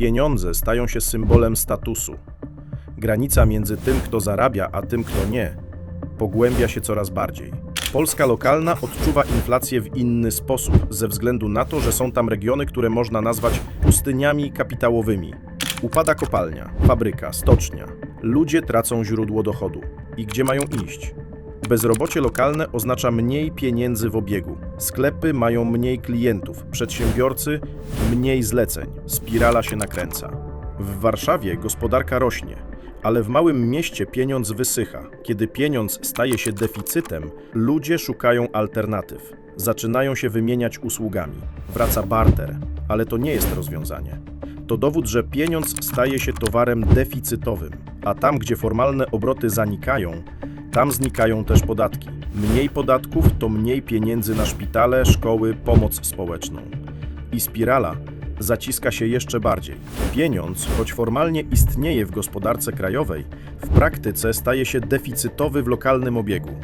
Pieniądze stają się symbolem statusu. Granica między tym, kto zarabia, a tym, kto nie, pogłębia się coraz bardziej. Polska lokalna odczuwa inflację w inny sposób, ze względu na to, że są tam regiony, które można nazwać pustyniami kapitałowymi. Upada kopalnia, fabryka, stocznia. Ludzie tracą źródło dochodu. I gdzie mają iść? Bezrobocie lokalne oznacza mniej pieniędzy w obiegu. Sklepy mają mniej klientów, przedsiębiorcy mniej zleceń. Spirala się nakręca. W Warszawie gospodarka rośnie, ale w małym mieście pieniądz wysycha. Kiedy pieniądz staje się deficytem, ludzie szukają alternatyw. Zaczynają się wymieniać usługami. Wraca barter, ale to nie jest rozwiązanie. To dowód, że pieniądz staje się towarem deficytowym, a tam, gdzie formalne obroty zanikają, tam znikają też podatki. Mniej podatków to mniej pieniędzy na szpitale, szkoły, pomoc społeczną. I spirala zaciska się jeszcze bardziej. Pieniądz, choć formalnie istnieje w gospodarce krajowej, w praktyce staje się deficytowy w lokalnym obiegu.